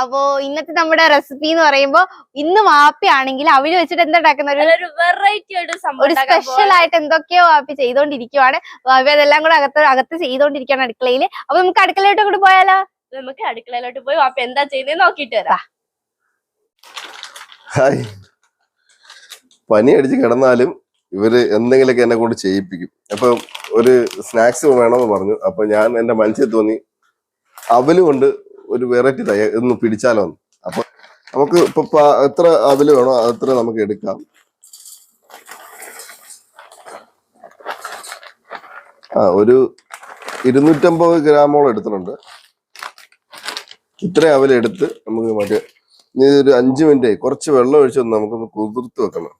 അപ്പോ ഇന്നത്തെ നമ്മുടെ റെസിപ്പി എന്ന് പറയുമ്പോ ഇന്ന് വാപ്പി ആണെങ്കിൽ അവർ വെച്ചിട്ട് എന്താ ഉണ്ടാക്കുന്ന ഒരു വെറൈറ്റി ആയിട്ട് ഒരു സ്പെഷ്യൽ ആയിട്ട് എന്തൊക്കെയോ വാപ്പി ചെയ്തോണ്ടിരിക്കുവാണ്. വാപ്പി അതെല്ലാം കൂടെ അകത്ത് അകത്ത് ചെയ്തോണ്ടിരിക്കുകയാണ് അടുക്കളയിൽ. അപ്പൊ നമുക്ക് അടുക്കളയിലോട്ട് കൂടി പോയാലോ? നമുക്ക് അടുക്കളയിലോട്ട് പോയി വാപ്പി എന്താ ചെയ്യുന്നത് നോക്കിട്ട് വരാം. പനി അടിച്ച് കിടന്നാലും ഇവർ എന്തെങ്കിലുമൊക്കെ എന്നെ കൊണ്ട് ചെയ്യിപ്പിക്കും. അപ്പൊ ഒരു സ്നാക്സ് വേണമെന്ന് പറഞ്ഞു. അപ്പൊ ഞാൻ എന്റെ മനസ്സിൽ തോന്നി അവൽ കൊണ്ട് ഒരു വെറൈറ്റി തയ്യാ ഒന്ന് പിടിച്ചാലോ അപ്പൊ നമുക്ക് ഇപ്പൊ എത്ര അതിൽ വേണോ അത്ര നമുക്ക് എടുക്കാം. ആ ഒരു ഇരുന്നൂറ്റമ്പത് ഗ്രാമോളം എടുത്തിട്ടുണ്ട്. ഇത്രയും അവൽ എടുത്ത് നമുക്ക് മറ്റേ ഇനി ഒരു അഞ്ച് മിനിറ്റ് കുറച്ച് വെള്ളം ഒഴിച്ച് നമുക്കൊന്ന് കുതിർത്ത് വെക്കണം.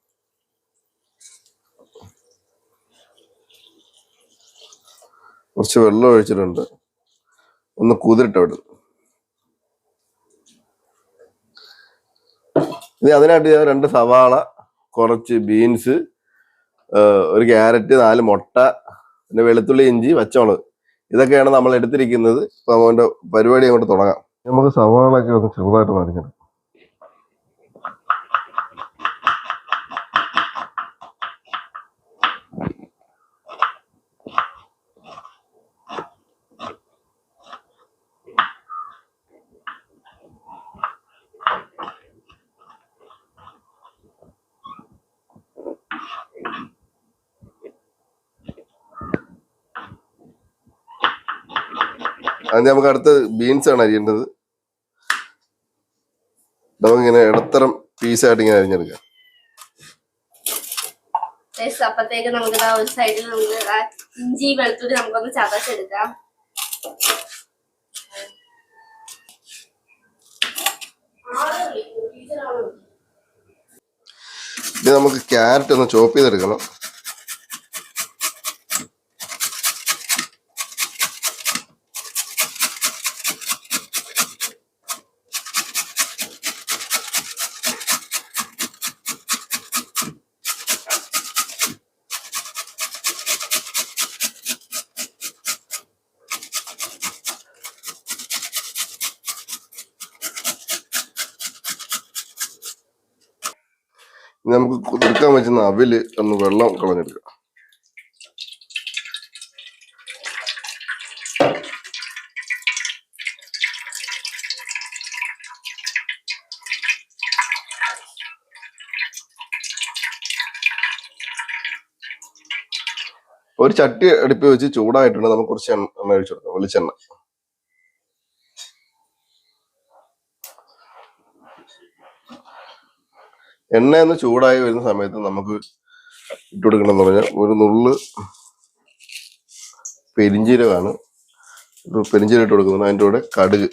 കുറച്ച് വെള്ളം ഒഴിച്ചിട്ടുണ്ട്. ഒന്ന് കുതിരട്ടെ അവിടെ. ഇനി അതിനായിട്ട് ഞാൻ രണ്ട് സവാള കുറച്ച് ബീൻസ് ഒരു ക്യാരറ്റ് നാല് മുട്ട പിന്നെ വെളുത്തുള്ളി ഇഞ്ചി പച്ചമുളക്. ഇതൊക്കെയാണ് നമ്മൾ എടുത്തിരിക്കുന്നത്. അപ്പൊ അവന്റെ പരിപാടി അങ്ങോട്ട് തുടങ്ങാം. നമുക്ക് സവാളൊക്കെ ഒന്ന് ചെറുതായിട്ട് നടിക്കണം അതിന് നമുക്ക് അടുത്ത് ബീൻസ് ആണ് അരിയേണ്ടത്. നമുക്കിങ്ങനെ ഇടത്തരം പീസായിട്ട് ഇങ്ങനെ അരിഞ്ഞെടുക്കാം. അപ്പത്തേക്ക് നമുക്ക് ഒരു സൈഡിൽ നമുക്ക് ഇഞ്ചി വെളുത്തുള്ളി നമുക്കൊന്ന് ചതച്ചെടുക്കാം. ഇത് നമുക്ക് ക്യാരറ്റ് ഒന്ന് ചോപ്പ് ചെയ്തെടുക്കണം. നമുക്ക് കുതിർക്കാൻ പറ്റുന്ന അവിൽ ഒന്ന് വെള്ളം കളഞ്ഞെടുക്കാം. ഒരു ചട്ടി അടുപ്പ് വെച്ച് ചൂടായിട്ടുണ്ട്. നമുക്ക് കുറച്ച് എണ്ണ എണ്ണ ഒഴിച്ചു കൊടുക്കാം. വെളിച്ചെണ്ണ. എണ്ണ ഒന്ന് ചൂടായി വരുന്ന സമയത്ത് നമുക്ക് ഇട്ട് കൊടുക്കണമെന്ന് പറഞ്ഞാൽ ഒരു നുള്ള് പെരിഞ്ചീരകമാണ്. പെരിഞ്ചീരം ഇട്ട് കൊടുക്കുന്നത് അതിന്റെ കൂടെ കടുക്.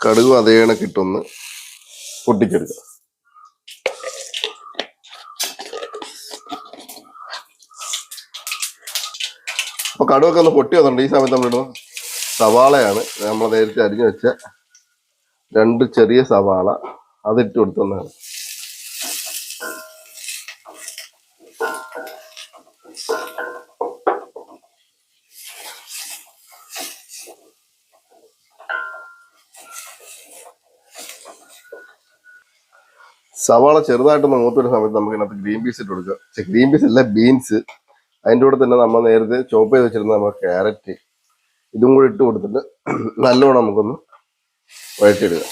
കടുകും അതേ കണക്ക് ഇട്ടൊന്ന് പൊട്ടിച്ചെടുക്കുക അപ്പൊ കടുവൊക്കെ ഒന്ന് പൊട്ടി വന്നിട്ടുണ്ട്. ഈ സമയത്ത് നമ്മളിടുന്ന സവാളയാണ്. നമ്മൾ നേരത്തെ അരിഞ്ഞു വെച്ച രണ്ട് ചെറിയ സവാള. അതിട്ട് കൊടുത്തതാണ്. സവാള ചെറുതായിട്ടൊന്ന് മൂത്തൊരു സമയത്ത് നമുക്ക് ഗ്രീൻ പീസ് ഇട്ട് കൊടുക്കുക പക്ഷെ ഗ്രീൻ പീസ് അല്ല ബീൻസ്. അതിന്റെ കൂടെ തന്നെ നമ്മൾ നേരത്തെ ചോപ്പ് ചെയ്ത് വെച്ചിരുന്ന നമ്മൾ ക്യാരറ്റ്. ഇതും കൂടി ഇട്ട് കൊടുത്തിട്ട് നല്ലോണം നമുക്കൊന്ന് വഴറ്റിയിടുക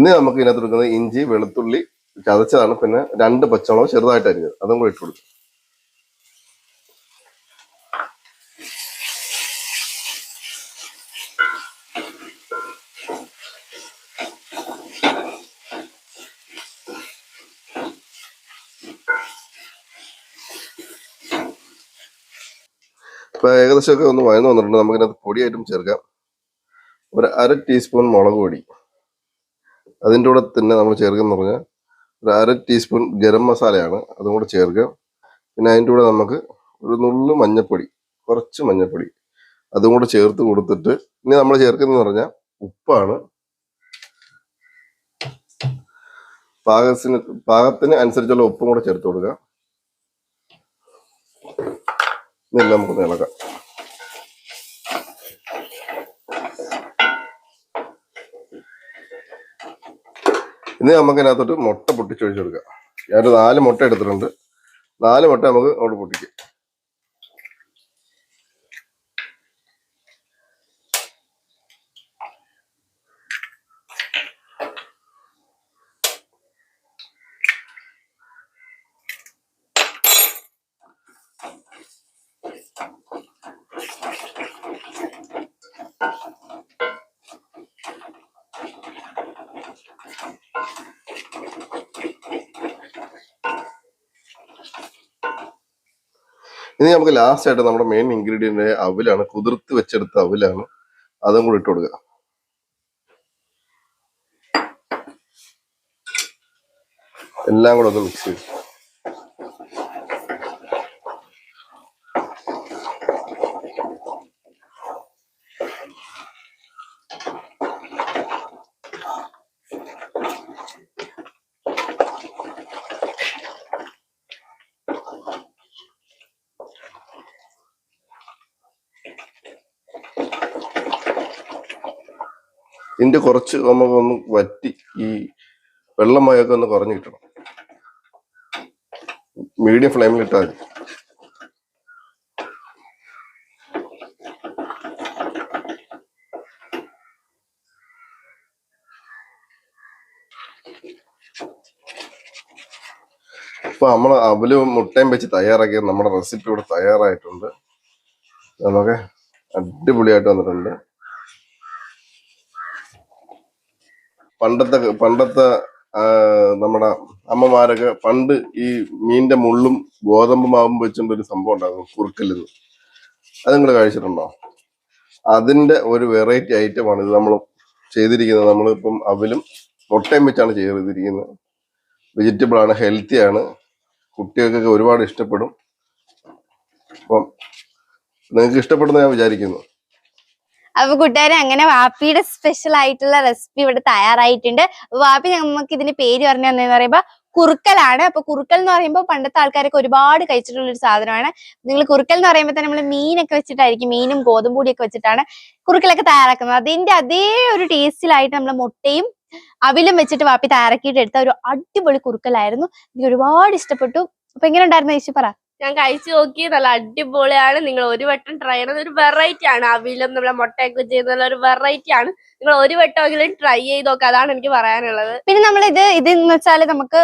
ഇന്ന് നമുക്ക് ഇതിനകത്ത് എടുക്കുന്നത് ഇഞ്ചി വെളുത്തുള്ളി ചതച്ചതാണ്. പിന്നെ രണ്ട് പച്ചമുളക് ചെറുതായിട്ട് അരിഞ്ഞത്. അതും കൂടി ഇട്ട് കൊടുക്കും. ഇപ്പൊ ഏകദേശമൊക്കെ ഒന്ന് വയന്ന് വന്നിട്ടുണ്ട്. നമുക്കിതിനകത്ത് പൊടിയായിട്ടും ചേർക്കാം. ഒരു അര ടീസ്പൂൺ മുളക് പൊടി. അതിന്റെ കൂടെ തന്നെ നമ്മൾ ചേർക്കുന്ന പറഞ്ഞാൽ ഒരു അര ടീസ്പൂൺ ഗരം മസാലയാണ് അതും കൂടെ ചേർക്കുക. പിന്നെ അതിന്റെ കൂടെ നമുക്ക് ഒരു നുള്ളു മഞ്ഞപ്പൊടി കുറച്ച് മഞ്ഞപ്പൊടി അതും കൂടെ ചേർത്ത് കൊടുത്തിട്ട് ഇനി നമ്മൾ ചേർക്കുന്നത് പറഞ്ഞാൽ ഉപ്പാണ്. പാകത്തിന് പാകത്തിന് അനുസരിച്ചുള്ള ഉപ്പും കൂടെ ചേർത്ത് കൊടുക്കുക. ഇതെല്ലാം നമുക്ക് ഇളക്കാം. ഇനി നമുക്ക് ഇതിനകത്തോട്ട് മുട്ട പൊട്ടിച്ചൊഴിച്ചെടുക്കാം ഞാനൊരു നാല് മുട്ട എടുത്തിട്ടുണ്ട്. നാല് മുട്ട നമുക്ക് അവിടെ പൊട്ടിക്കാം. ഇനി നമുക്ക് ലാസ്റ്റ് ആയിട്ട് നമ്മുടെ മെയിൻ ഇൻഗ്രീഡിയന്റ് അവിലാണ് കുതിർത്ത് വെച്ചെടുത്ത അവിലാണ് അതും കൂടി ഇട്ട് കൊടുക്കുക എല്ലാം കൂടെ ഒന്ന് മിക്സ് ചെയ്യും ഇതിന്റെ കുറച്ച് നമുക്കൊന്ന് വറ്റി ഈ വെള്ളമയൊക്കെ ഒന്ന് കുറഞ്ഞു കിട്ടണം. മീഡിയം ഫ്ലെയിമിൽ ഇട്ടാൽ മതി. ഇപ്പൊ നമ്മൾ അവലും മുട്ടയും വെച്ച് തയ്യാറാക്കിയ നമ്മുടെ റെസിപ്പി ഇവിടെ തയ്യാറായിട്ടുണ്ട്. നമുക്ക് അടിപൊളിയായിട്ട് വന്നിട്ടുണ്ട്. പണ്ടത്തെ പണ്ടത്തെ നമ്മുടെ അമ്മമാരൊക്കെ പണ്ട് ഈ മീനിന്റെ മുള്ളും ഗോതമ്പ് മാവും വെച്ചുകൊണ്ട് ഒരു സംഭവം ഉണ്ടാകും കുറുക്കല്ലെന്ന് അത് നിങ്ങൾ കഴിച്ചിട്ടുണ്ടോ? അതിന്റെ ഒരു വെറൈറ്റി ഐറ്റമാണ് ഇത് നമ്മൾ ചെയ്തിരിക്കുന്നത്. നമ്മളിപ്പം അവലും മുട്ടയും വെച്ചാണ് ചെയ്തിരിക്കുന്നത്. വെജിറ്റബിൾ ആണ് ഹെൽത്തി ആണ് കുട്ടികൾക്കൊക്കെ ഒരുപാട് ഇഷ്ടപ്പെടും. അപ്പം നിങ്ങൾക്ക് ഇഷ്ടപ്പെടുന്ന ഞാൻ വിചാരിക്കുന്നു. അപ്പൊ കൂട്ടുകാരെ അങ്ങനെ വാപ്പിയുടെ സ്പെഷ്യൽ ആയിട്ടുള്ള റെസിപ്പി ഇവിടെ തയ്യാറായിട്ടുണ്ട്. വാപ്പി നമുക്ക് ഇതിന്റെ പേര് പറഞ്ഞു തന്നെന്ന് പറയുമ്പോ കുറുക്കലാണ്. അപ്പൊ കുറുക്കൽ എന്ന് പറയുമ്പോൾ പണ്ടത്തെ ആൾക്കാരൊക്കെ ഒരുപാട് കഴിച്ചിട്ടുള്ള ഒരു സാധനമാണ്. നിങ്ങൾ കുറുക്കൽ എന്ന് പറയുമ്പോൾ തന്നെ നമ്മൾ മീനൊക്കെ വെച്ചിട്ടായിരിക്കും മീനും ഗോതമ്പ് പൊടിയൊക്കെ വെച്ചിട്ടാണ് കുറുക്കലൊക്കെ തയ്യാറാക്കുന്നത്. അതിന്റെ അതേ ഒരു ടേസ്റ്റിലായിട്ട് നമ്മൾ മുട്ടയും അവിലും വെച്ചിട്ട് വാപ്പി തയ്യാറാക്കിയിട്ട് എടുത്ത ഒരു അടിപൊളി കുറുക്കലായിരുന്നു. എനിക്ക് ഒരുപാട് ഇഷ്ടപ്പെട്ടു. അപ്പൊ എങ്ങനെ ഉണ്ടായിരുന്നു ചേച്ചി പറ? ഞാൻ കഴിച്ചു നോക്കി നല്ല അടിപൊളിയാണ്. നിങ്ങൾ ഒരു വട്ടം ട്രൈ ചെയ്യണത് ഒരു വെറൈറ്റി ആണ്. അവിലും നമ്മളെ മുട്ടയൊക്കെ ചെയ്യുന്ന ഒരു വെറൈറ്റി ആണ്. നിങ്ങൾ ഒരു വട്ടമെങ്കിലും ട്രൈ ചെയ്ത് നോക്കുക അതാണ് എനിക്ക് പറയാനുള്ളത്. പിന്നെ നമ്മൾ ഇത് എന്ന് വെച്ചാൽ നമുക്ക്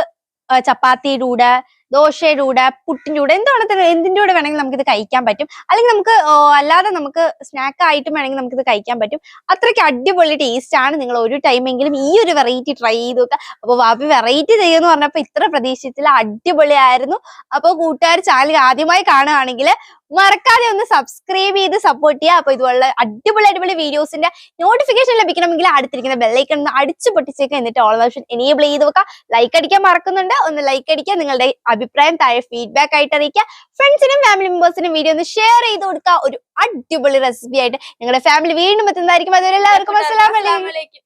കൂടെ ദോശയുടെ കൂടെ പുട്ടിന്റെ കൂടെ എന്താണ് എന്തിന്റെ കൂടെ വേണമെങ്കിൽ നമുക്കിത് കഴിക്കാൻ പറ്റും. അല്ലെങ്കിൽ നമുക്ക് അല്ലാതെ നമുക്ക് സ്നാക്ക് ആയിട്ടും വേണമെങ്കിൽ നമുക്കിത് കഴിക്കാൻ പറ്റും. അത്രയ്ക്ക് അടിപൊളി ടേസ്റ്റ് ആണ് നിങ്ങൾ ഒരു ടൈമെങ്കിലും ഈ ഒരു വെറൈറ്റി ട്രൈ ചെയ്ത് നോക്കുക. അപ്പൊ വാപ്പി വെറൈറ്റി ചെയ്യുമെന്ന് പറഞ്ഞപ്പോൾ ഇത്ര പ്രതീക്ഷിച്ചില്ല. അടിപൊളിയായിരുന്നു. അപ്പോൾ കൂട്ടുകാർ ചാനൽ ആദ്യമായി കാണുകയാണെങ്കിൽ മറക്കാതെ ഒന്ന് സബ്സ്ക്രൈബ് ചെയ്ത് സപ്പോർട്ട് ചെയ്യുക. അപ്പൊ ഇതുപോലുള്ള അടിപൊളി അടിപൊളി വീഡിയോസിന്റെ നോട്ടിഫിക്കേഷൻ ലഭിക്കണമെങ്കിൽ അടുത്തിരിക്കുന്ന ബെല്ലൈക്കൺ ഒന്ന് അടിച്ചു പൊട്ടിച്ചേക്കുക എന്നിട്ട് ഓൾ ഓപ്ഷൻ എനേബിൾ ചെയ്ത് വെക്കുക. ലൈക്ക് അടിക്കാൻ മറക്കുന്നുണ്ട്. ഒന്ന് ലൈക്ക് അടിക്കുക. നിങ്ങളുടെ അഭിപ്രായം താഴെ ഫീഡ്ബാക്ക് ആയിട്ട് അറിയിക്കുക. ഫ്രണ്ട്സിനും ഫാമിലി മെമ്പേഴ്സിനും വീഡിയോ ഒന്ന് ഷെയർ ചെയ്ത് കൊടുക്കുക. ഒരു അടിപൊളി റെസിപ്പി ആയിട്ട്. നിങ്ങളുടെ ഫാമിലി വീണ്ടും എത്തുന്നതായിരിക്കും. അതുവരെ എല്ലാവർക്കും അസ്സലാമലൈക്കും